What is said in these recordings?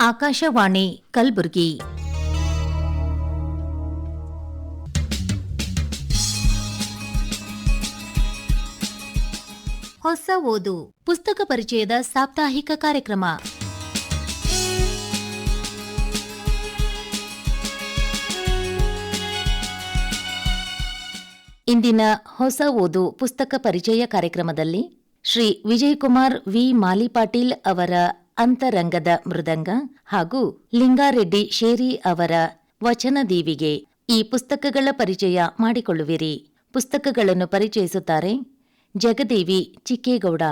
ಆಕಾಶವಾಣಿ, ಕಲಬುರಗಿ. ಹೊಸ ಓದು, ಪುಸ್ತಕ ಪರಿಚಯದ ಸಾಪ್ತಾಹಿಕ ಕಾರ್ಯಕ್ರಮ. ಇಂದಿನ ಹೊಸ ಓದು, ಪುಸ್ತಕ ಪರಿಚಯ ಕಾರ್ಯಕ್ರಮದಲ್ಲಿ ಶ್ರೀ ವಿಜಯಕುಮಾರ್ ವಿ. ಮಾಲಿಪಾಟೀಲ್ ಅವರ ಅಂತರಂಗದ ಮೃದಂಗ ಹಾಗೂ ಲಿಂಗಾರೆಡ್ಡಿ ಶೇರಿ ಅವರ ವಚನ ದೀವಿಗೆ ಈ ಪುಸ್ತಕಗಳ ಪರಿಚಯ ಮಾಡಿಕೊಳ್ಳುವಿರಿ. ಪುಸ್ತಕಗಳನ್ನು ಪರಿಚಯಿಸುತ್ತಾರೆ ಜಗದೇವಿ ಚಿಕ್ಕೇಗೌಡ.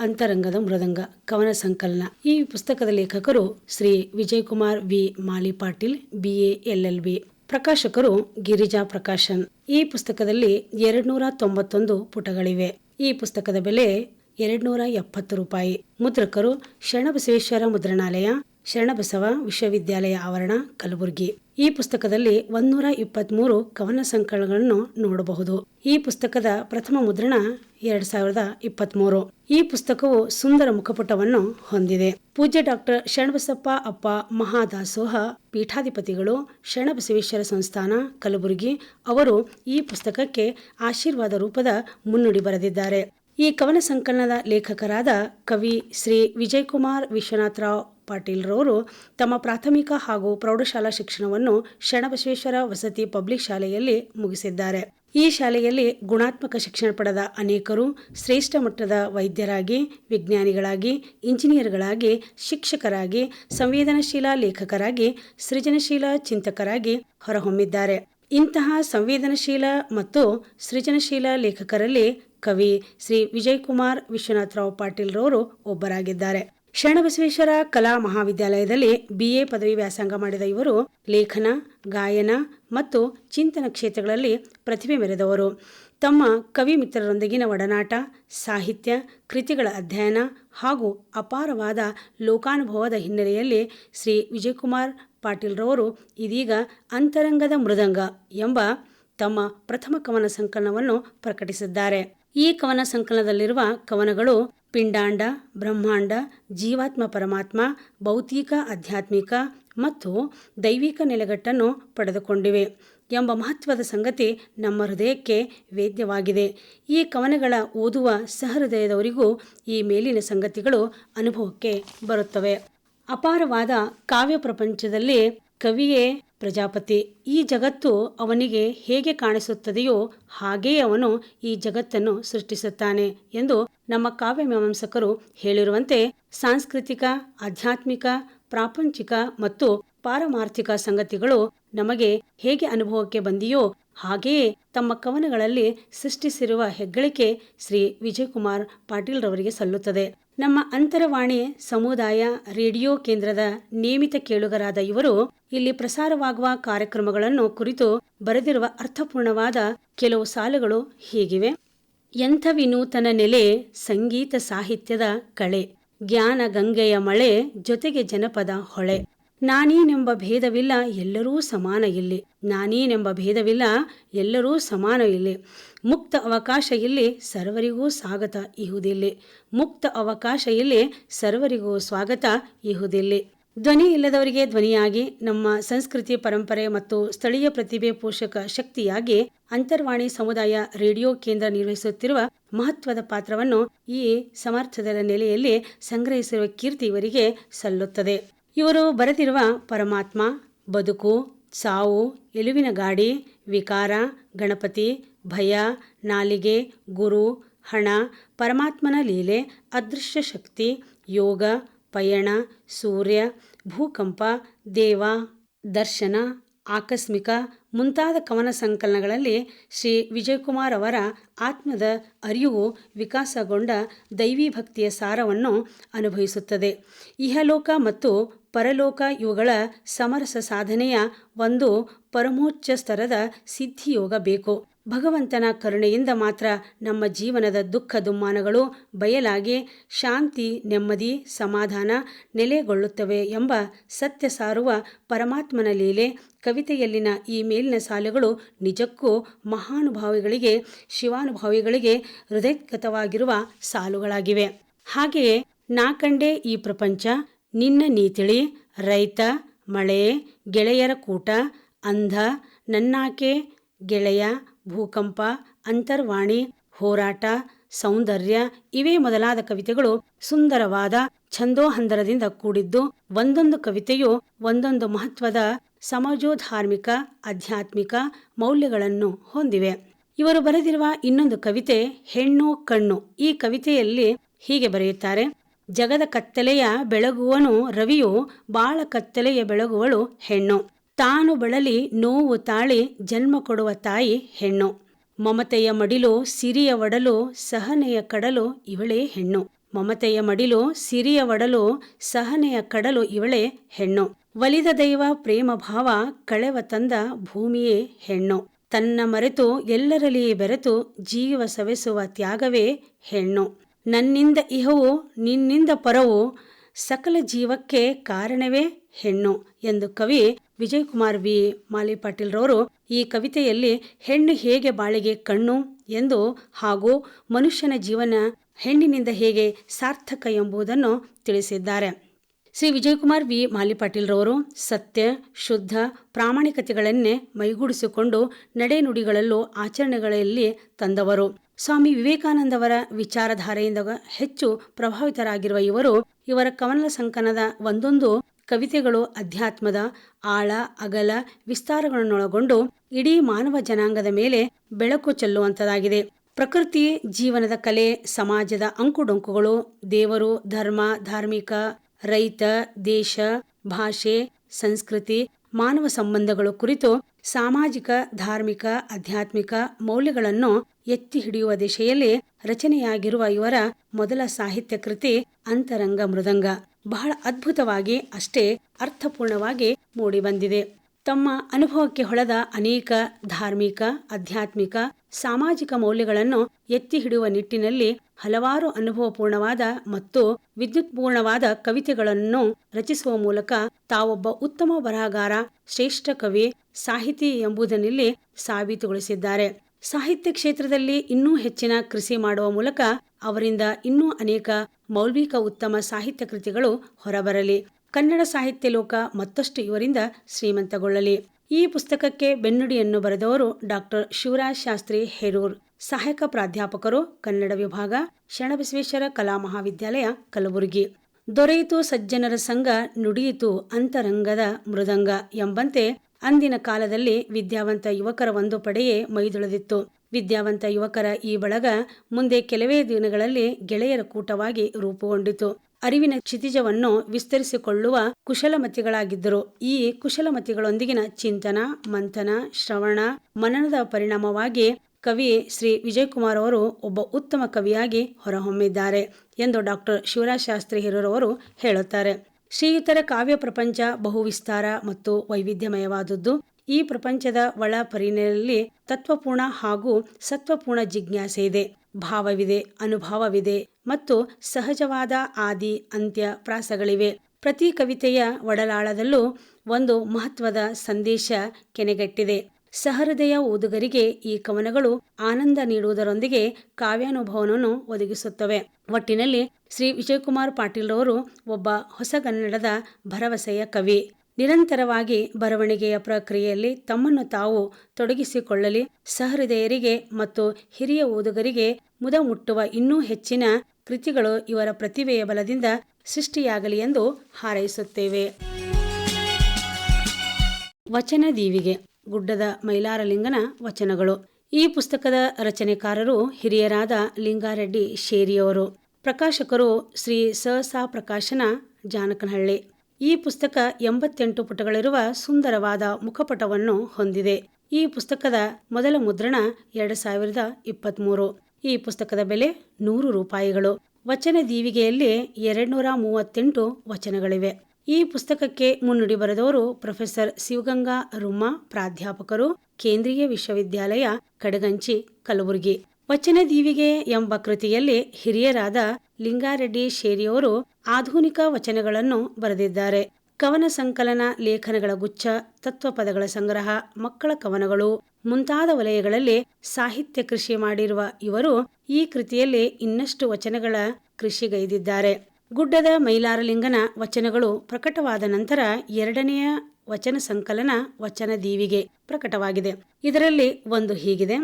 ಅಂತರಂಗದ ಮೃದಂಗ, ಕವನ ಸಂಕಲನ. ಈ ಪುಸ್ತಕದ ಲೇಖಕರು Shri Vijayakumar V. Mali Patil BA LLB. ಪ್ರಕಾಶಕರು ಗಿರಿಜಾ ಪ್ರಕಾಶನ್. ಈ ಪುಸ್ತಕದಲ್ಲಿ ಎರಡ್ನೂರ ತೊಂಬತ್ತೊಂದು ಪುಟಗಳಿವೆ. ಈ ಪುಸ್ತಕದ ಬೆಲೆ ಎರಡ್ನೂರ ಎಪ್ಪತ್ತು ರೂಪಾಯಿ. ಮುದ್ರಕರು ಶರಣಬಸವೇಶ್ವರ ಮುದ್ರಣಾಲಯ, ಶರಣಬಸವ ವಿಶ್ವವಿದ್ಯಾಲಯ ಆವರಣ, ಕಲಬುರಗಿ. ಈ ಪುಸ್ತಕದಲ್ಲಿ ಒಂದೂರ ಇಪ್ಪತ್ಮೂರು ಕವನ ಸಂಕಲನಗಳನ್ನು ನೋಡಬಹುದು. ಈ ಪುಸ್ತಕದ ಪ್ರಥಮ ಮುದ್ರಣ ಎರಡ್ ಸಾವಿರದ ಇಪ್ಪತ್ಮೂರು. ಈ ಪುಸ್ತಕವು ಸುಂದರ ಮುಖಪುಟವನ್ನು ಹೊಂದಿದೆ. ಪೂಜ್ಯ ಡಾಕ್ಟರ್ ಶರಣಬಸಪ್ಪ ಅಪ್ಪ ಮಹಾದಾಸೋಹ, ಪೀಠಾಧಿಪತಿಗಳು, ಶರಣಬಸವೇಶ್ವರ ಸಂಸ್ಥಾನ, ಕಲಬುರಗಿ, ಅವರು ಈ ಪುಸ್ತಕಕ್ಕೆ ಆಶೀರ್ವಾದ ರೂಪದ ಮುನ್ನುಡಿ ಬರೆದಿದ್ದಾರೆ. ಈ ಕವನ ಸಂಕಲನದ ಲೇಖಕರಾದ ಕವಿ ಶ್ರೀ ವಿಜಯಕುಮಾರ್ ವಿಶ್ವನಾಥರಾವ್ ಪಾಟೀಲ್ರವರು ತಮ್ಮ ಪ್ರಾಥಮಿಕ ಹಾಗೂ ಪ್ರೌಢಶಾಲಾ ಶಿಕ್ಷಣವನ್ನು ಶರಣಬಸವೇಶ್ವರ ವಸತಿ ಪಬ್ಲಿಕ್ ಶಾಲೆಯಲ್ಲಿ ಮುಗಿಸಿದ್ದಾರೆ. ಈ ಶಾಲೆಯಲ್ಲಿ ಗುಣಾತ್ಮಕ ಶಿಕ್ಷಣ ಪಡೆದ ಅನೇಕರು ಶ್ರೇಷ್ಠ ಮಟ್ಟದ ವೈದ್ಯರಾಗಿ, ವಿಜ್ಞಾನಿಗಳಾಗಿ, ಇಂಜಿನಿಯರ್ಗಳಾಗಿ, ಶಿಕ್ಷಕರಾಗಿ, ಸಂವೇದನಶೀಲ ಲೇಖಕರಾಗಿ, ಸೃಜನಶೀಲ ಚಿಂತಕರಾಗಿ ಹೊರಹೊಮ್ಮಿದ್ದಾರೆ. ಇಂತಹ ಸಂವೇದನಶೀಲ ಮತ್ತು ಸೃಜನಶೀಲ ಲೇಖಕರಲ್ಲಿ ಕವಿ ಶ್ರೀ ವಿಜಯಕುಮಾರ್ ವಿಶ್ವನಾಥರಾವ್ ಪಾಟೀಲ್ರವರು ಒಬ್ಬರಾಗಿದ್ದಾರೆ. ಶರಣಬಸವೇಶ್ವರ ಕಲಾ ಮಹಾವಿದ್ಯಾಲಯದಲ್ಲಿ ಬಿಎ ಪದವಿ ವ್ಯಾಸಂಗ ಮಾಡಿದ ಇವರು ಲೇಖನ, ಗಾಯನ ಮತ್ತು ಚಿಂತನ ಕ್ಷೇತ್ರಗಳಲ್ಲಿ ಪ್ರತಿಭೆ ಮೆರೆದವರು. ತಮ್ಮ ಕವಿ ಮಿತ್ರರೊಂದಿಗಿನ ಒಡನಾಟ, ಸಾಹಿತ್ಯ, ಕೃತಿಗಳ ಅಧ್ಯಯನ ಹಾಗೂ ಅಪಾರವಾದ ಲೋಕಾನುಭವದ ಹಿನ್ನೆಲೆಯಲ್ಲಿ ಶ್ರೀ ವಿಜಯಕುಮಾರ್ ಪಾಟೀಲ್ರವರು ಇದೀಗ ಅಂತರಂಗದ ಮೃದಂಗ ಎಂಬ ತಮ್ಮ ಪ್ರಥಮ ಕವನ ಸಂಕಲನವನ್ನು ಪ್ರಕಟಿಸಿದ್ದಾರೆ. ಈ ಕವನ ಸಂಕಲನದಲ್ಲಿರುವ ಕವನಗಳು ಪಿಂಡಾಂಡ, ಬ್ರಹ್ಮಾಂಡ, ಜೀವಾತ್ಮ ಪರಮಾತ್ಮ, ಭೌತಿಕ, ಆಧ್ಯಾತ್ಮಿಕ ಮತ್ತು ದೈವಿಕ ನೆಲೆಗಟ್ಟನ್ನು ಪಡೆದುಕೊಂಡಿವೆ ಎಂಬ ಮಹತ್ವದ ಸಂಗತಿ ನಮ್ಮ ಹೃದಯಕ್ಕೆ ವೇದ್ಯವಾಗಿದೆ. ಈ ಕವನಗಳ ಓದುವ ಸಹೃದಯದವರಿಗೂ ಈ ಮೇಲಿನ ಸಂಗತಿಗಳು ಅನುಭವಕ್ಕೆ ಬರುತ್ತವೆ. ಅಪಾರವಾದ ಕಾವ್ಯ ಪ್ರಪಂಚದಲ್ಲಿ ಕವಿಯೇ, ಪ್ರಜಾಪತಿ, ಈ ಜಗತ್ತು ಅವನಿಗೆ ಹೇಗೆ ಕಾಣಿಸುತ್ತದೆಯೋ ಹಾಗೆಯೇ ಅವನು ಈ ಜಗತ್ತನ್ನು ಸೃಷ್ಟಿಸುತ್ತಾನೆ ಎಂದು ನಮ್ಮ ಕಾವ್ಯ ಮೀಮಾಂಸಕರು ಹೇಳಿರುವಂತೆ ಸಾಂಸ್ಕೃತಿಕ, ಆಧ್ಯಾತ್ಮಿಕ, ಪ್ರಾಪಂಚಿಕ ಮತ್ತು ಪಾರಮಾರ್ಥಿಕ ಸಂಗತಿಗಳು ನಮಗೆ ಹೇಗೆ ಅನುಭವಕ್ಕೆ ಬಂದಿಯೋ ಹಾಗೆಯೇ ತಮ್ಮ ಕವನಗಳಲ್ಲಿ ಸೃಷ್ಟಿಸಿರುವ ಹೆಗ್ಗಳಿಕೆ ಶ್ರೀ ವಿಜಯಕುಮಾರ್ ಪಾಟೀಲ್ರವರಿಗೆ ಸಲ್ಲುತ್ತದೆ. ನಮ್ಮ ಅಂತರವಾಣಿ ಸಮುದಾಯ ರೇಡಿಯೋ ಕೇಂದ್ರದ ನಿಯಮಿತ ಕೇಳುಗರಾದ ಇವರು ಇಲ್ಲಿ ಪ್ರಸಾರವಾಗುವ ಕಾರ್ಯಕ್ರಮಗಳನ್ನು ಕುರಿತು ಬರೆದಿರುವ ಅರ್ಥಪೂರ್ಣವಾದ ಕೆಲವು ಸಾಲುಗಳು ಹೀಗಿವೆ? ಎಂಥ ವಿನೂತನ ನೆಲೆ ಸಂಗೀತ ಸಾಹಿತ್ಯದ ಕಳೆ, ಜ್ಞಾನ ಗಂಗೆಯ ಮಳೆ ಜೊತೆಗೆ ಜನಪದ ಹೊಳೆ. ನಾನೇನೆಂಬ ಭೇದವಿಲ್ಲ ಎಲ್ಲರೂ ಸಮಾನ ಇಲ್ಲಿ. ನಾನೇನೆಂಬ ಭೇದವಿಲ್ಲ ಎಲ್ಲರೂ ಸಮಾನ ಇಲ್ಲಿ. ಮುಕ್ತ ಅವಕಾಶ ಇಲ್ಲಿ ಸರ್ವರಿಗೂ ಸ್ವಾಗತ, ಇಹುದಿಲ್ಲಿ. ಮುಕ್ತ ಅವಕಾಶ ಇಲ್ಲಿ ಸರ್ವರಿಗೂ ಸ್ವಾಗತ, ಇಹುದಿಲ್ಲಿ. ಧ್ವನಿ ಇಲ್ಲದವರಿಗೆ ಧ್ವನಿಯಾಗಿ, ನಮ್ಮ ಸಂಸ್ಕೃತಿ ಪರಂಪರೆ ಮತ್ತು ಸ್ಥಳೀಯ ಪ್ರತಿಭೆ ಪೋಷಕ ಶಕ್ತಿಯಾಗಿ ಅಂತರ್ವಾಣಿ ಸಮುದಾಯ ರೇಡಿಯೋ ಕೇಂದ್ರ ನಿರ್ವಹಿಸುತ್ತಿರುವ ಮಹತ್ವದ ಪಾತ್ರವನ್ನು ಈ ಸಮರ್ಥದ ನೆಲೆಯಲ್ಲಿ ಸಂಗ್ರಹಿಸಿರುವ ಕೀರ್ತಿ ಇವರಿಗೆ ಸಲ್ಲುತ್ತದೆ. ಇವರು ಬರೆದಿರುವ ಪರಮಾತ್ಮ, ಬದುಕು, ಸಾವು, ಎಲುವಿನ ಗಾಡಿ, ವಿಕಾರ, ಗಣಪತಿ ಭಯ, ನಾಲಿಗೆ, ಗುರು, ಹಣ, ಪರಮಾತ್ಮನ ಲೀಲೆ, ಅದೃಶ್ಯ ಶಕ್ತಿ, ಯೋಗ, ಪಯಣ, ಸೂರ್ಯ, ಭೂಕಂಪ, ದೇವ, ದರ್ಶನ, ಆಕಸ್ಮಿಕ ಮುಂತಾದ ಕವನ ಸಂಕಲನಗಳಲ್ಲಿ ಶ್ರೀ ವಿಜಯಕುಮಾರ್ ಅವರ ಆತ್ಮದ ಅರಿವು ವಿಕಾಸಗೊಂಡ ದೈವಿ ಭಕ್ತಿಯ ಸಾರವನ್ನು ಅನುಭವಿಸುತ್ತದೆ. ಇಹಲೋಕ ಮತ್ತು ಪರಲೋಕ ಇವುಗಳ ಸಮರಸ ಸಾಧನೆಯ ಒಂದು ಪರಮೋಚ್ಚ ಸ್ತರದ ಸಿದ್ಧಿಯೋಗ ಬೇಕು. ಭಗವಂತನ ಕರುಣೆಯಿಂದ ಮಾತ್ರ ನಮ್ಮ ಜೀವನದ ದುಃಖ ದುಮ್ಮಾನಗಳು ಬಯಲಾಗಿ ಶಾಂತಿ, ನೆಮ್ಮದಿ, ಸಮಾಧಾನ ನೆಲೆಗೊಳ್ಳುತ್ತವೆ ಎಂಬ ಸತ್ಯ ಸಾರುವ ಪರಮಾತ್ಮನ ಲೀಲೆ ಕವಿತೆಯಲ್ಲಿನ ಈ ಮೇಲಿನ ಸಾಲುಗಳು ನಿಜಕ್ಕೂ ಮಹಾನುಭಾವಿಗಳಿಗೆ, ಶಿವಾನುಭಾವಿಗಳಿಗೆ ಹೃದಯಗತವಾಗಿರುವ ಸಾಲುಗಳಾಗಿವೆ. ಹಾಗೆಯೇ ನಾಕಂಡೆ ಈ ಪ್ರಪಂಚ, ನಿನ್ನ ನೀತಿಳಿ, ರೈತ, ಮಳೆ, ಗೆಳೆಯರ ಕೂಟ, ಅಂಧ, ನನ್ನಾಕೆ, ಗೆಳೆಯ ಭೂಕಂಪ, ಅಂತರ್ವಾಣಿ, ಹೋರಾಟ, ಸೌಂದರ್ಯ ಇವೇ ಮೊದಲಾದ ಕವಿತೆಗಳು ಸುಂದರವಾದ ಛಂದೋಹಂದರದಿಂದ ಕೂಡಿದ್ದು ಒಂದೊಂದು ಕವಿತೆಯು ಒಂದೊಂದು ಮಹತ್ವದ ಸಮಾಜೋಧಾರ್ಮಿಕ, ಆಧ್ಯಾತ್ಮಿಕ ಮೌಲ್ಯಗಳನ್ನು ಹೊಂದಿವೆ. ಇವರು ಬರೆದಿರುವ ಇನ್ನೊಂದು ಕವಿತೆ ಹೆಣ್ಣು ಕಣ್ಣು. ಈ ಕವಿತೆಯಲ್ಲಿ ಹೀಗೆ ಬರೆಯುತ್ತಾರೆ, ಜಗದ ಕತ್ತಲೆಯ ಬೆಳಗುವನು ರವಿಯು ಬಾಳ ಕತ್ತಲೆಯ ಬೆಳಗುವಳು ಹೆಣ್ಣು. ತಾನು ಬಳಲಿ ನೋವು ತಾಳಿ ಜನ್ಮ ಕೊಡುವ ತಾಯಿ ಹೆಣ್ಣು. ಮಮತೆಯ ಮಡಿಲು ಸಿರಿಯ ಒಡಲು ಸಹನೆಯ ಕಡಲು ಇವಳೇ ಹೆಣ್ಣು. ಮಮತೆಯ ಮಡಿಲು ಸಿರಿಯ ಒಡಲು ಸಹನೆಯ ಕಡಲು ಇವಳೇ ಹೆಣ್ಣು. ಒಲಿದ ದೈವ ಪ್ರೇಮ ಭಾವ ಕಳೆವ ತಂದ ಭೂಮಿಯೇ ಹೆಣ್ಣು. ತನ್ನ ಮರೆತು ಎಲ್ಲರಲ್ಲಿ ಬೆರೆತು ಜೀವ ಸವೆಸುವ ತ್ಯಾಗವೇ ಹೆಣ್ಣು. ನನ್ನಿಂದ ಇಹವು, ನಿನ್ನಿಂದ ಪರವು ಸಕಲ ಜೀವಕ್ಕೆ ಕಾರಣವೇ ಹೆಣ್ಣು ಎಂದು ಕವಿ ವಿಜಯಕುಮಾರ್ ವಿ. ಮಾಲಿ ಪಾಟೀಲ್ರವರು ಈ ಕವಿತೆಯಲ್ಲಿ ಹೆಣ್ಣು ಹೇಗೆ ಬಾಳಿಗೆ ಕಣ್ಣು ಎಂದು ಹಾಗೂ ಮನುಷ್ಯನ ಜೀವನ ಹೆಣ್ಣಿನಿಂದ ಹೇಗೆ ಸಾರ್ಥಕ ಎಂಬುದನ್ನು ತಿಳಿಸಿದ್ದಾರೆ. ಶ್ರೀ ವಿಜಯಕುಮಾರ್ ವಿ. ಮಾಲಿಪಾಟೀಲ್ರವರು ಸತ್ಯ, ಶುದ್ಧ, ಪ್ರಾಮಾಣಿಕತೆಗಳನ್ನೇ ಮೈಗೂಡಿಸಿಕೊಂಡು ನಡೆನುಡಿಗಳಲ್ಲೂ ಆಚರಣೆಗಳಲ್ಲಿ ತಂದವರು. ಸ್ವಾಮಿ ವಿವೇಕಾನಂದವರ ವಿಚಾರಧಾರೆಯಿಂದ ಹೆಚ್ಚು ಪ್ರಭಾವಿತರಾಗಿರುವ ಇವರು ಇವರ ಕವನ ಸಂಕನದ ಒಂದೊಂದು ಕವಿತೆಗಳು ಅಧ್ಯಾತ್ಮದ ಆಳ, ಅಗಲ ವಿಸ್ತಾರಗಳನ್ನೊಳಗೊಂಡು ಇಡೀ ಮಾನವ ಜನಾಂಗದ ಮೇಲೆ ಬೆಳಕು ಚೆಲ್ಲುವಂತದಾಗಿದೆ. ಪ್ರಕೃತಿ, ಜೀವನದ ಕಲೆ, ಸಮಾಜದ ಅಂಕುಡೊಂಕುಗಳು, ದೇವರು, ಧರ್ಮ, ಧಾರ್ಮಿಕ, ರೈತ, ದೇಶ, ಭಾಷೆ, ಸಂಸ್ಕೃತಿ ಮಾನವ ಸಂಬಂಧಗಳು ಕುರಿತು ಸಾಮಾಜಿಕ, ಧಾರ್ಮಿಕ, ಆಧ್ಯಾತ್ಮಿಕ ಮೌಲ್ಯಗಳನ್ನು ಎತ್ತಿ ಹಿಡಿಯುವ ದಿಶೆಯಲ್ಲಿ ರಚನೆಯಾಗಿರುವ ಇವರ ಮೊದಲ ಸಾಹಿತ್ಯ ಕೃತಿ ಅಂತರಂಗ ಮೃದಂಗ. ಬಹಳ ಅದ್ಭುತವಾಗಿ ಅಷ್ಟೇ ಅರ್ಥಪೂರ್ಣವಾಗಿ ಮೂಡಿಬಂದಿದೆ. ತಮ್ಮ ಅನುಭವಕ್ಕೆ ಹೊಳೆದ ಅನೇಕ ಧಾರ್ಮಿಕ, ಆಧ್ಯಾತ್ಮಿಕ, ಸಾಮಾಜಿಕ ಮೌಲ್ಯಗಳನ್ನು ಎತ್ತಿ ಹಿಡಿಯುವ ನಿಟ್ಟಿನಲ್ಲಿ ಹಲವಾರು ಅನುಭವಪೂರ್ಣವಾದ ಮತ್ತು ವಿದ್ಯುತ್ಪೂರ್ಣವಾದ ಕವಿತೆಗಳನ್ನು ರಚಿಸುವ ಮೂಲಕ ತಾವೊಬ್ಬ ಉತ್ತಮ ಬರಹಗಾರ, ಶ್ರೇಷ್ಠ ಕವಿ, ಸಾಹಿತಿ ಎಂಬುದನ್ನಿಲ್ಲಿ ಸಾಬೀತುಗೊಳಿಸಿದ್ದಾರೆ. ಸಾಹಿತ್ಯ ಕ್ಷೇತ್ರದಲ್ಲಿ ಇನ್ನೂ ಹೆಚ್ಚಿನ ಕೃಷಿ ಮಾಡುವ ಮೂಲಕ ಅವರಿಂದ ಇನ್ನೂ ಅನೇಕ ಮೌಲ್ವಿಕ ಉತ್ತಮ ಸಾಹಿತ್ಯ ಕೃತಿಗಳು ಹೊರಬರಲಿ. ಕನ್ನಡ ಸಾಹಿತ್ಯ ಲೋಕ ಮತ್ತಷ್ಟು ಇವರಿಂದ ಶ್ರೀಮಂತಗೊಳ್ಳಲಿ. ಈ ಪುಸ್ತಕಕ್ಕೆ ಬೆನ್ನುಡಿಯನ್ನು ಬರೆದವರು ಡಾಕ್ಟರ್ ಶಿವರಾಜ್ ಶಾಸ್ತ್ರಿ ಹೆರೂರ್. ಸಹಾಯಕ ಪ್ರಾಧ್ಯಾಪಕರು, ಕನ್ನಡ ವಿಭಾಗ ಶರಣಬಸವೇಶ್ವರ ಕಲಾ ಮಹಾವಿದ್ಯಾಲಯ, ಕಲಬುರಗಿ. ದೊರೆಯಿತು ಸಜ್ಜನರ ಸಂಘ, ನುಡಿಯಿತು ಅಂತರಂಗದ ಮೃದಂಗ ಎಂಬಂತೆ ಅಂದಿನ ಕಾಲದಲ್ಲಿ ವಿದ್ಯಾವಂತ ಯುವಕರ ಒಂದು ಪಡೆಯೇ ಮೈದುಳಿದಿತ್ತು. ವಿದ್ಯಾವಂತ ಯುವಕರ ಈ ಬಳಗ ಮುಂದೆ ಕೆಲವೇ ದಿನಗಳಲ್ಲಿ ಗೆಳೆಯರ ಕೂಟವಾಗಿ ರೂಪುಗೊಂಡಿತು. ಅರಿವಿನ ಕ್ಷಿತಿಜವನ್ನು ವಿಸ್ತರಿಸಿಕೊಳ್ಳುವ ಕುಶಲಮತಿಗಳಾಗಿದ್ದರು. ಈ ಕುಶಲಮತಿಗಳೊಂದಿಗಿನ ಚಿಂತನ, ಮಂಥನ, ಶ್ರವಣ, ಮನನದ ಪರಿಣಾಮವಾಗಿ ಕವಿ ಶ್ರೀ ವಿಜಯಕುಮಾರ್ ಅವರು ಒಬ್ಬ ಉತ್ತಮ ಕವಿಯಾಗಿ ಹೊರಹೊಮ್ಮಿದ್ದಾರೆ ಎಂದು ಡಾಕ್ಟರ್ ಶಿವರಾಜ್ ಶಾಸ್ತ್ರಿ ಹಿರೂರವರು ಹೇಳುತ್ತಾರೆ. ಶ್ರೀಯುತರ ಕಾವ್ಯ ಪ್ರಪಂಚ ಬಹು ವಿಸ್ತಾರ ಮತ್ತು ವೈವಿಧ್ಯಮಯವಾದದ್ದು. ಈ ಪ್ರಪಂಚದ ಒಳ ಪರಿಣಿಯಲ್ಲಿ ತತ್ವಪೂರ್ಣ ಹಾಗೂ ಸತ್ವಪೂರ್ಣ ಜಿಜ್ಞಾಸೆ ಇದೆ. ಭಾವವಿದೆ, ಅನುಭವವಿದೆ ಮತ್ತು ಸಹಜವಾದ ಆದಿ, ಅಂತ್ಯ ಪ್ರಾಸಗಳಿವೆ. ಪ್ರತಿ ಕವಿತೆಯ ಒಡಲಾಳದಲ್ಲೂ ಒಂದು ಮಹತ್ವದ ಸಂದೇಶ ಕೆನೆಗಟ್ಟಿದೆ. ಸಹೃದಯ ಓದುಗರಿಗೆ ಈ ಕವನಗಳು ಆನಂದ ನೀಡುವುದರೊಂದಿಗೆ ಕಾವ್ಯಾನುಭವವನ್ನು ಒದಗಿಸುತ್ತವೆ. ಒಟ್ಟಿನಲ್ಲಿ ಶ್ರೀ ವಿಜಯಕುಮಾರ್ ಪಾಟೀಲ್ ರವರು ಒಬ್ಬ ಹೊಸಗನ್ನಡದ ಭರವಸೆಯ ಕವಿ. ನಿರಂತರವಾಗಿ ಬರವಣಿಗೆಯ ಪ್ರಕ್ರಿಯೆಯಲ್ಲಿ ತಮ್ಮನ್ನು ತಾವು ತೊಡಗಿಸಿಕೊಳ್ಳಲಿ, ಸಹೃದಯರಿಗೆ ಮತ್ತು ಹಿರಿಯ ಓದುಗರಿಗೆ ಮುದ ಮುಟ್ಟುವ ಇನ್ನೂ ಹೆಚ್ಚಿನ ಕೃತಿಗಳು ಇವರ ಪ್ರತಿಭೆಯ ಬಲದಿಂದ ಸೃಷ್ಟಿಯಾಗಲಿ ಎಂದು ಹಾರೈಸುತ್ತೇವೆ. ವಚನ ದೀವಿಗೆ. ಗುಡ್ಡದ ಮೈಲಾರಲಿಂಗನ ವಚನಗಳು. ಈ ಪುಸ್ತಕದ ರಚನೆಕಾರರು ಹಿರಿಯರಾದ ಲಿಂಗಾರೆಡ್ಡಿ ಶೇರಿಯವರು. ಪ್ರಕಾಶಕರು ಶ್ರೀ ಸಹಸಾ ಪ್ರಕಾಶನ ಜಾನಕನಹಳ್ಳಿ. ಈ ಪುಸ್ತಕ ಎಂಬತ್ತೆಂಟು ಪುಟಗಳಿರುವ ಸುಂದರವಾದ ಮುಖಪಟವನ್ನು ಹೊಂದಿದೆ. ಈ ಪುಸ್ತಕದ ಮೊದಲ ಮುದ್ರಣ ಎರಡು ಸಾವಿರದ ಇಪ್ಪತ್ತ್ಮೂರು ಈ ಪುಸ್ತಕದ ಬೆಲೆ ನೂರು ರೂಪಾಯಿಗಳು. ವಚನ ದೀವಿಗೆಯಲ್ಲಿ ಎರಡ್ನೂರ ಮೂವತ್ತೆಂಟು ವಚನಗಳಿವೆ. ಈ ಪುಸ್ತಕಕ್ಕೆ ಮುನ್ನುಡಿ ಬರೆದವರು ಪ್ರೊಫೆಸರ್ ಶಿವಗಂಗಾ ರುಮ್ಮ ಪ್ರಾಧ್ಯಾಪಕರು, ಕೇಂದ್ರೀಯ ವಿಶ್ವವಿದ್ಯಾಲಯ, ಕಡಗಂಚಿ, ಕಲಬುರಗಿ. ವಚನ ದೀವಿಗೆ ಎಂಬ ಕೃತಿಯಲ್ಲಿ ಹಿರಿಯರಾದ ಲಿಂಗಾರೆಡ್ಡಿ ಶೇರಿಯವರು ಆಧುನಿಕ ವಚನಗಳನ್ನು ಬರೆದಿದ್ದಾರೆ. ಕವನ ಸಂಕಲನ ಲೇಖನಗಳ ಗುಚ್ಛ ತತ್ವಪದಗಳ ಸಂಗ್ರಹ, ಮಕ್ಕಳ ಕವನಗಳು, ಮುಂತಾದ ವಲಯಗಳಲ್ಲಿ ಸಾಹಿತ್ಯ ಕೃಷಿ ಮಾಡಿರುವ ಇವರು ಈ ಕೃತಿಯಲ್ಲಿ ಇನ್ನಷ್ಟು ವಚನಗಳ ಕೃಷಿಗೈದಿದ್ದಾರೆ. ಗುಡ್ಡದ ಮೈಲಾರಲಿಂಗನ ವಚನಗಳು ಪ್ರಕಟವಾದ ನಂತರ ಎರಡನೆಯ ವಚನ ಸಂಕಲನ ವಚನ ದೀವಿಗೆ ಪ್ರಕಟವಾಗಿದೆ. ಇದರಲ್ಲಿ ಒಂದು ಹೀಗಿದೆ.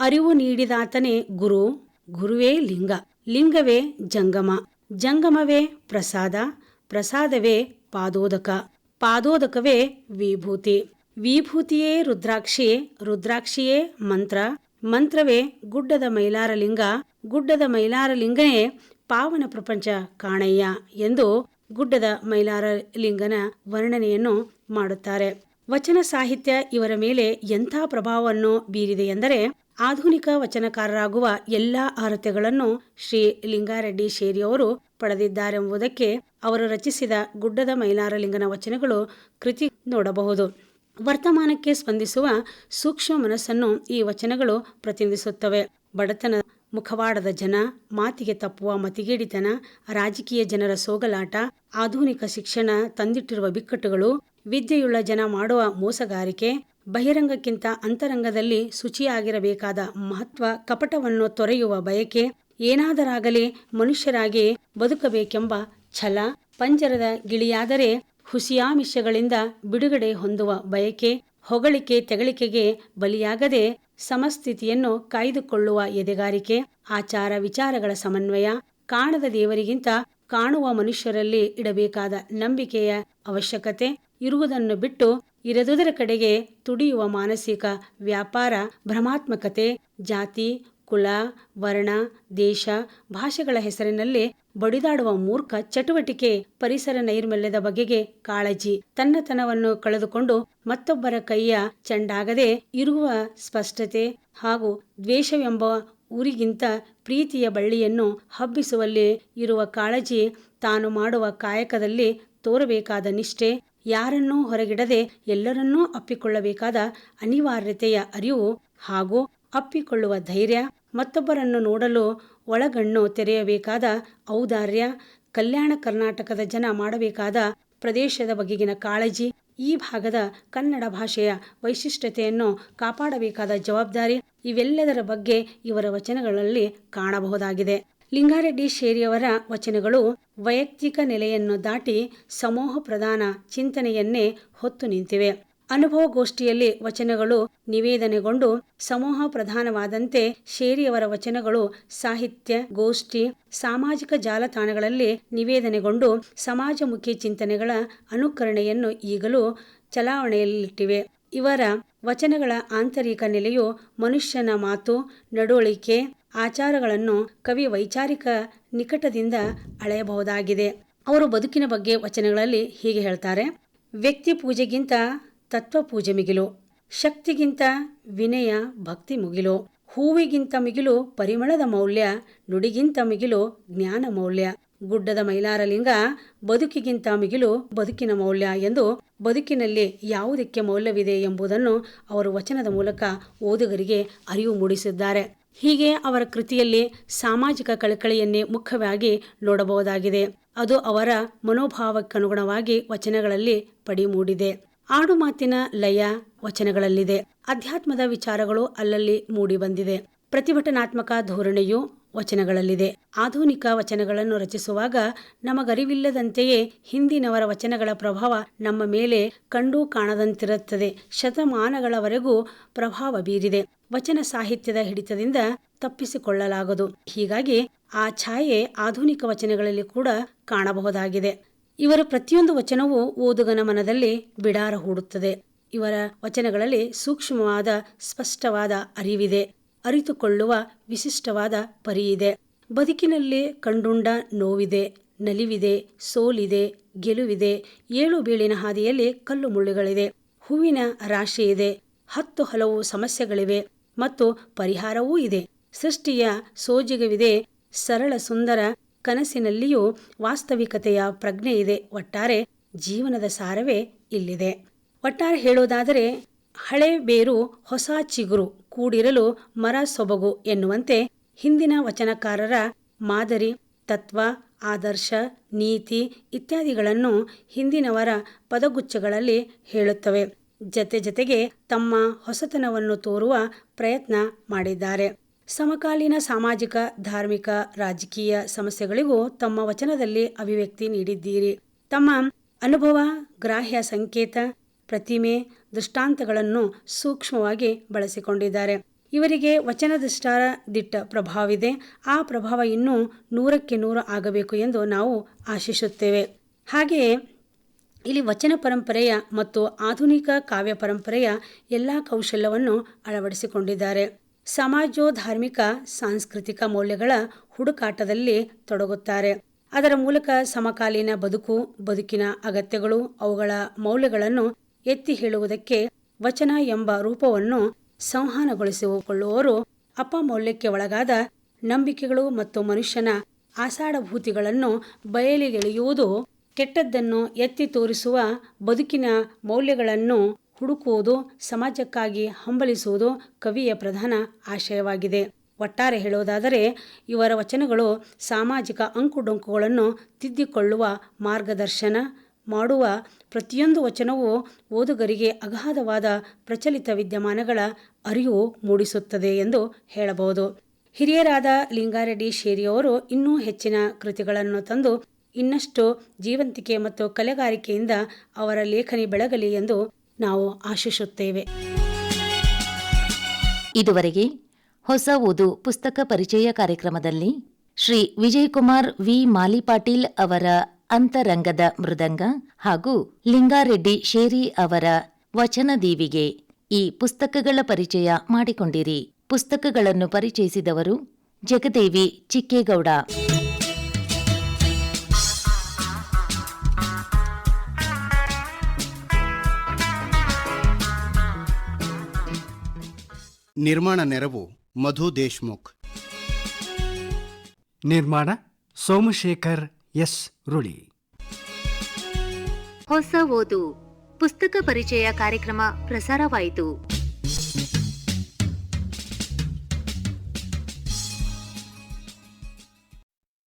ಅರಿವು ನೀಡಿದಾತನೇ ಗುರು, ಗುರುವೇ ಲಿಂಗ. ಲಿಂಗವೇ ಜಂಗಮ. ಜಂಗಮವೇ ಪ್ರಸಾದ. ಪ್ರಸಾದವೇ ಪಾದೋದಕ. ಪಾದೋದಕವೇ ವಿಭೂತಿ. ವಿಭೂತಿಯೇ ರುದ್ರಾಕ್ಷಿ, ರುದ್ರಾಕ್ಷಿಯೇ ಮಂತ್ರ. ಮಂತ್ರವೇ ಗುಡ್ಡದ ಮೈಲಾರಲಿಂಗ. ಗುಡ್ಡದ ಮೈಲಾರಲಿಂಗನೇ ಪಾವನ ಪ್ರಪಂಚ ಕಾಣಯ್ಯ ಎಂದು ಗುಡ್ಡದ ಮೈಲಾರ ಲಿಂಗನ ವರ್ಣನೆಯನ್ನು ಮಾಡುತ್ತಾರೆ. ವಚನ ಸಾಹಿತ್ಯ ಇವರ ಮೇಲೆ ಎಂಥ ಪ್ರಭಾವವನ್ನು ಬೀರಿದೆ ಎಂದರೆ ಆಧುನಿಕ ವಚನಕಾರರಾಗುವ ಎಲ್ಲಾ ಅರ್ಹತೆಗಳನ್ನು ಶ್ರೀ ಲಿಂಗಾರೆಡ್ಡಿ ಶೇರಿಯವರು ಪಡೆದಿದ್ದಾರೆಂಬುದಕ್ಕೆ ಅವರು ರಚಿಸಿದ ಗುಡ್ಡದ ಮೈಲಾರಲಿಂಗನ ವಚನಗಳು ಕೃತಿ ನೋಡಬಹುದು. ವರ್ತಮಾನಕ್ಕೆ ಸ್ಪಂದಿಸುವ ಸೂಕ್ಷ್ಮ ಮನಸ್ಸನ್ನು ಈ ವಚನಗಳು ಪ್ರತಿನಿಧಿಸುತ್ತವೆ ಬಡತನ ಮುಖವಾಡದ ಜನ, ಮಾತಿಗೆ ತಪ್ಪುವ ಮತಿಗೇಡಿತನ, ರಾಜಕೀಯ ಜನರ ಸೋಗಲಾಟ, ಆಧುನಿಕ ಶಿಕ್ಷಣ ತಂದಿಟ್ಟಿರುವ ಬಿಕ್ಕಟ್ಟುಗಳು, ವಿದ್ಯೆಯುಳ್ಳ ಜನ ಮಾಡುವ ಮೋಸಗಾರಿಕೆ, ಬಹಿರಂಗಕ್ಕಿಂತ ಅಂತರಂಗದಲ್ಲಿ ಶುಚಿಯಾಗಿರಬೇಕಾದ ಮಹತ್ವ ಕಪಟವನ್ನು ತೊರೆಯುವ ಬಯಕೆ, ಏನಾದರಾಗಲಿ ಮನುಷ್ಯರಾಗಿ ಬದುಕಬೇಕೆಂಬ ಛಲ, ಪಂಜರದ ಗಿಳಿಯಾದರೆ ಹುಸಿಯಾಮಿಷಗಳಿಂದ ಬಿಡುಗಡೆ ಹೊಂದುವ ಬಯಕೆ, ಹೊಗಳಿಕೆ ತೆಗಳಿಕೆಗೆ ಬಲಿಯಾಗದೆ ಸಮಸ್ಥಿತಿಯನ್ನು ಕಾಯ್ದುಕೊಳ್ಳುವ ಎದೆಗಾರಿಕೆ, ಆಚಾರ ವಿಚಾರಗಳ ಸಮನ್ವಯ, ಕಾಣದ ದೇವರಿಗಿಂತ ಕಾಣುವ ಮನುಷ್ಯರಲ್ಲಿ ಇಡಬೇಕಾದ ನಂಬಿಕೆಯ ಅವಶ್ಯಕತೆ ಇರುವುದನ್ನು ಬಿಟ್ಟು ಇರದುದರ ಕಡೆಗೆ ತುಡಿಯುವ ಮಾನಸಿಕ ವ್ಯಾಪಾರ, ಭ್ರಮಾತ್ಮಕತೆ, ಜಾತಿ, ಕುಲ, ವರ್ಣ, ದೇಶ, ಭಾಷೆಗಳ ಹೆಸರಿನಲ್ಲಿ ಬಡಿದಾಡುವ ಮೂರ್ಖ ಚಟುವಟಿಕೆ ಪರಿಸರ ನೈರ್ಮಲ್ಯದ ಬಗೆಗೆ ಕಾಳಜಿ. ತನ್ನತನವನ್ನು ಕಳೆದುಕೊಂಡು ಮತ್ತೊಬ್ಬರ ಕೈಯ ಚಂಡಾಗದೆ ಇರುವ ಸ್ಪಷ್ಟತೆ ಹಾಗೂ ದ್ವೇಷವೆಂಬ ಊರಿಗಿಂತ ಪ್ರೀತಿಯ ಬಳ್ಳಿಯನ್ನು ಹಬ್ಬಿಸುವಲ್ಲಿ ಇರುವ ಕಾಳಜಿ ತಾನು ಮಾಡುವ ಕಾಯಕದಲ್ಲಿ ತೋರಬೇಕಾದ ನಿಷ್ಠೆ, ಯಾರನ್ನೂ ಹೊರಗಿಡದೆ ಎಲ್ಲರನ್ನೂ ಅಪ್ಪಿಕೊಳ್ಳಬೇಕಾದ ಅನಿವಾರ್ಯತೆಯ ಅರಿವು ಹಾಗೂ ಅಪ್ಪಿಕೊಳ್ಳುವ ಧೈರ್ಯ ಮತ್ತೊಬ್ಬರನ್ನು ನೋಡಲು ಒಳಗಣ್ಣು ತೆರೆಯಬೇಕಾದ ಔದಾರ್ಯ, ಕಲ್ಯಾಣ ಕರ್ನಾಟಕದ ಜನ ಮಾಡಬೇಕಾದ ಪ್ರದೇಶದ ಬಗೆಗಿನ ಕಾಳಜಿ, ಈ ಭಾಗದ ಕನ್ನಡ ಭಾಷೆಯ ವೈಶಿಷ್ಟ್ಯತೆಯನ್ನು ಕಾಪಾಡಬೇಕಾದ ಜವಾಬ್ದಾರಿ ಇವೆಲ್ಲದರ ಬಗ್ಗೆ ಇವರ ವಚನಗಳಲ್ಲಿ ಕಾಣಬಹುದಾಗಿದೆ. ಲಿಂಗಾರೆಡ್ಡಿ ಶೇರಿಯವರ ವಚನಗಳು ವೈಯಕ್ತಿಕ ನೆಲೆಯನ್ನು ದಾಟಿ ಸಮೂಹ ಪ್ರಧಾನ ಚಿಂತನೆಯನ್ನೇ ಹೊತ್ತು ನಿಂತಿವೆ. ಅನುಭವಗೋಷ್ಠಿಯಲ್ಲಿ ವಚನಗಳು ನಿವೇದನೆಗೊಂಡು ಸಮೂಹ ಪ್ರಧಾನವಾದಂತೆ ಶೇರಿಯವರ ವಚನಗಳು ಸಾಹಿತ್ಯ, ಗೋಷ್ಠಿ, ಸಾಮಾಜಿಕ ಜಾಲತಾಣಗಳಲ್ಲಿ ನಿವೇದನೆಗೊಂಡು ಸಮಾಜಮುಖಿ ಚಿಂತನೆಗಳ ಅನುಕರಣೆಯನ್ನು ಈಗಲೂ ಚಲಾವಣೆಯಲ್ಲಿಟ್ಟಿವೆ. ಇವರ ವಚನಗಳ ಆಂತರಿಕ ನೆಲೆಯು ಮನುಷ್ಯನ ಮಾತು, ನಡವಳಿಕೆ, ಆಚಾರಗಳನ್ನು ಕವಿ ವೈಚಾರಿಕ ನಿಕಟದಿಂದ ಅಳೆಯಬಹುದಾಗಿದೆ. ಅವರು ಬದುಕಿನ ಬಗ್ಗೆ ವಚನಗಳಲ್ಲಿ ಹೀಗೆ ಹೇಳ್ತಾರೆ, ವ್ಯಕ್ತಿ ಪೂಜೆಗಿಂತ ತತ್ವ ಪೂಜೆ ಮಿಗಿಲು, ಶಕ್ತಿಗಿಂತ ವಿನಯ ಭಕ್ತಿ ಮುಗಿಲು, ಹೂವಿಗಿಂತ ಮಿಗಿಲು ಪರಿಮಳದ ಮೌಲ್ಯ, ನುಡಿಗಿಂತ ಮಿಗಿಲು ಜ್ಞಾನ ಮೌಲ್ಯ, ಗುಡ್ಡದ ಮೈಲಾರಲಿಂಗ ಬದುಕಿಗಿಂತ ಮಿಗಿಲು ಬದುಕಿನ ಮೌಲ್ಯ ಎಂದು ಬದುಕಿನಲ್ಲಿ ಯಾವುದಕ್ಕೆ ಮೌಲ್ಯವಿದೆ ಎಂಬುದನ್ನು ಅವರು ವಚನದ ಮೂಲಕ ಓದುಗರಿಗೆ ಅರಿವು ಮೂಡಿಸಿದ್ದಾರೆ. ಹೀಗೆ ಅವರ ಕೃತಿಯಲ್ಲಿ ಸಾಮಾಜಿಕ ಕಳಕಳಿಯನ್ನೇ ಮುಖ್ಯವಾಗಿ ನೋಡಬಹುದಾಗಿದೆ. ಅದು ಅವರ ಮನೋಭಾವಕ್ಕನುಗುಣವಾಗಿ ವಚನಗಳಲ್ಲಿ ಪಡಿ ಮೂಡಿದೆ ಆಡುಮಾತಿನ ಲಯ ವಚನಗಳಲ್ಲಿದೆ. ಅಧ್ಯಾತ್ಮದ ವಿಚಾರಗಳು ಅಲ್ಲಲ್ಲಿ ಮೂಡಿ ಬಂದಿದೆ. ಪ್ರತಿಭಟನಾತ್ಮಕ ಧೋರಣೆಯು ವಚನಗಳಲ್ಲಿದೆ. ಆಧುನಿಕ ವಚನಗಳನ್ನು ರಚಿಸುವಾಗ ನಮಗರಿವಿಲ್ಲದಂತೆಯೇ ಹಿಂದಿನವರ ವಚನಗಳ ಪ್ರಭಾವ ನಮ್ಮ ಮೇಲೆ ಕಂಡು ಕಾಣದಂತಿರುತ್ತದೆ. ಶತಮಾನಗಳವರೆಗೂ ಪ್ರಭಾವ ಬೀರಿದೆ. ವಚನ ಸಾಹಿತ್ಯದ ಹಿಡಿತದಿಂದ ತಪ್ಪಿಸಿಕೊಳ್ಳಲಾಗದು. ಹೀಗಾಗಿ ಆ ಛಾಯೆ ಆಧುನಿಕ ವಚನಗಳಲ್ಲಿ ಕೂಡ ಕಾಣಬಹುದಾಗಿದೆ. ಇವರ ಪ್ರತಿಯೊಂದು ವಚನವೂ ಓದುಗನ ಮನದಲ್ಲಿ ಬಿಡಾರ ಹೂಡುತ್ತದೆ. ಇವರ ವಚನಗಳಲ್ಲಿ ಸೂಕ್ಷ್ಮವಾದ, ಸ್ಪಷ್ಟವಾದ ಅರಿವಿದೆ. ಅರಿತುಕೊಳ್ಳುವ ವಿಶಿಷ್ಟವಾದ ಪರಿಯಿದೆ. ಬದುಕಿನಲ್ಲಿ ಕಂಡುಂಡ ನೋವಿದೆ, ನಲಿವಿದೆ, ಸೋಲಿದೆ, ಗೆಲುವಿದೆ, ಏಳು ಬೀಳಿನ ಹಾದಿಯಲ್ಲಿ ಕಲ್ಲು ಮುಳ್ಳುಗಳಿದೆ. ಹೂವಿನ ರಾಶಿ ಇದೆ. ಹತ್ತು ಹಲವು ಸಮಸ್ಯೆಗಳಿವೆ ಮತ್ತು ಪರಿಹಾರವೂ ಇದೆ. ಸೃಷ್ಟಿಯ ಸೋಜಿಗವಿದೆ. ಸರಳ ಸುಂದರ ಕನಸಿನಲ್ಲಿಯೂ ವಾಸ್ತವಿಕತೆಯ ಪ್ರಜ್ಞೆ ಇದೆ. ಒಟ್ಟಾರೆ ಜೀವನದ ಸಾರವೇ ಇಲ್ಲಿದೆ. ಒಟ್ಟಾರೆ ಹೇಳೋದಾದರೆ, ಹಳೆ ಬೇರು ಹೊಸ ಚಿಗುರು ಕೂಡಿರಲು ಮರ ಸೊಬಗು ಎನ್ನುವಂತೆ ಹಿಂದಿನ ವಚನಕಾರರ ಮಾದರಿ, ತತ್ವ, ಆದರ್ಶ, ನೀತಿ ಇತ್ಯಾದಿಗಳನ್ನು ಹಿಂದಿನವರ ಪದಗುಚ್ಛಗಳಲ್ಲಿ ಹೇಳುತ್ತವೆ. ಜತೆ ಜತೆಗೆ ತಮ್ಮ ಹೊಸತನವನ್ನು ತೋರುವ ಪ್ರಯತ್ನ ಮಾಡಿದ್ದಾರೆ. ಸಮಕಾಲೀನ ಸಾಮಾಜಿಕ, ಧಾರ್ಮಿಕ, ರಾಜಕೀಯ ಸಮಸ್ಯೆಗಳಿಗೂ ತಮ್ಮ ವಚನದಲ್ಲಿ ಅಭಿವ್ಯಕ್ತಿ ನೀಡಿದ್ದೀರಿ. ತಮ್ಮ ಅನುಭವ, ಗ್ರಾಹ್ಯ ಸಂಕೇತ, ಪ್ರತಿಮೆ, ದೃಷ್ಟಾಂತಗಳನ್ನು ಸೂಕ್ಷ್ಮವಾಗಿ ಬಳಸಿಕೊಂಡಿದ್ದಾರೆ. ಇವರಿಗೆ ವಚನದಷ್ಟಾರ ದಿಟ್ಟ ಪ್ರಭಾವವಿದೆ. ಆ ಪ್ರಭಾವ ಇನ್ನೂ ನೂರಕ್ಕೆ ನೂರು ಆಗಬೇಕು ಎಂದು ನಾವು ಆಶಿಸುತ್ತೇವೆ. ಹಾಗೆಯೇ ಇಲ್ಲಿ ವಚನ ಪರಂಪರೆಯ ಮತ್ತು ಆಧುನಿಕ ಕಾವ್ಯ ಪರಂಪರೆಯ ಎಲ್ಲ ಕೌಶಲ್ಯವನ್ನು ಅಳವಡಿಸಿಕೊಂಡಿದ್ದಾರೆ. ಸಮಾಜೋಧಾರ್ಮಿಕ, ಸಾಂಸ್ಕೃತಿಕ ಮೌಲ್ಯಗಳ ಹುಡುಕಾಟದಲ್ಲಿ ತೊಡಗುತ್ತಾರೆ. ಅದರ ಮೂಲಕ ಸಮಕಾಲೀನ ಬದುಕು, ಬದುಕಿನ ಅಗತ್ಯಗಳು, ಅವುಗಳ ಮೌಲ್ಯಗಳನ್ನು ಎತ್ತಿ ಹೇಳುವುದಕ್ಕೆ ವಚನ ಎಂಬ ರೂಪವನ್ನು ಸಂವಹನಗೊಳಿಸಿಕೊಳ್ಳುವವರು ಅಪಮೌಲ್ಯಕ್ಕೆ ಒಳಗಾದ ನಂಬಿಕೆಗಳು ಮತ್ತು ಮನುಷ್ಯನ ಆಷಾಢಭೂತಿಗಳನ್ನು ಬಯಲಿಗೆಳೆಯುವುದು ಕೆಟ್ಟದ್ದನ್ನು ಎತ್ತಿ ತೋರಿಸುವ ಬದುಕಿನ ಮೌಲ್ಯಗಳನ್ನು ಹುಡುಕುವುದು, ಸಮಾಜಕ್ಕಾಗಿ ಹಂಬಲಿಸುವುದು ಕವಿಯ ಪ್ರಧಾನ ಆಶಯವಾಗಿದೆ. ಒಟ್ಟಾರೆ ಹೇಳುವುದಾದರೆ, ಇವರ ವಚನಗಳು ಸಾಮಾಜಿಕ ಅಂಕುಡೊಂಕುಗಳನ್ನು ತಿದ್ದಿಕೊಳ್ಳುವ ಮಾರ್ಗದರ್ಶನ ಮಾಡುವ ಪ್ರತಿಯೊಂದು ವಚನವೂ ಓದುಗರಿಗೆ ಅಗಾಧವಾದ ಪ್ರಚಲಿತ ವಿದ್ಯಮಾನಗಳ ಅರಿವು ಮೂಡಿಸುತ್ತದೆ ಎಂದು ಹೇಳಬಹುದು. ಹಿರಿಯರಾದ ಲಿಂಗಾರೆಡ್ಡಿ ಶೇರಿಯವರು ಇನ್ನೂ ಹೆಚ್ಚಿನ ಕೃತಿಗಳನ್ನು ತಂದು ಇನ್ನಷ್ಟು ಜೀವಂತಿಕೆ ಮತ್ತು ಕಲೆಗಾರಿಕೆಯಿಂದ ಅವರ ಲೇಖನಿ ಬೆಳಗಲಿ ಎಂದು ನಾವು ಆಶಿಸುತ್ತೇವೆ. ಇದುವರೆಗೆ ಹೊಸ ಓದು ಪುಸ್ತಕ ಪರಿಚಯ ಕಾರ್ಯಕ್ರಮದಲ್ಲಿ ಶ್ರೀ ವಿಜಯಕುಮಾರ್ ವಿ. ಮಾಲಿಪಾಟೀಲ್ ಅವರ ಅಂತರಂಗದ ಮೃದಂಗ ಹಾಗೂ ಲಿಂಗಾರೆಡ್ಡಿ ಶೇರಿ ಅವರ ವಚನ ದೀವಿಗೆ ಈ ಪುಸ್ತಕಗಳ ಪರಿಚಯ ಮಾಡಿಕೊಂಡಿರಿ. ಪುಸ್ತಕಗಳನ್ನು ಪರಿಚಯಿಸಿದವರು ಜಗದೇವಿ ಚಿಕ್ಕೇಗೌಡ. ನಿರ್ಮಾಣ ನೆರವು ಮಧು ದೇಶ್ಮುಖ್. ನಿರ್ಮಾಣ ಸೋಮಶೇಖರ್ ಎಸ್ ರುಳಿ. ಹೊಸ ಓದು. ಪುಸ್ತಕ ಪರಿಚಯ ಕಾರ್ಯಕ್ರಮ ಪ್ರಸಾರವಾಯಿತು.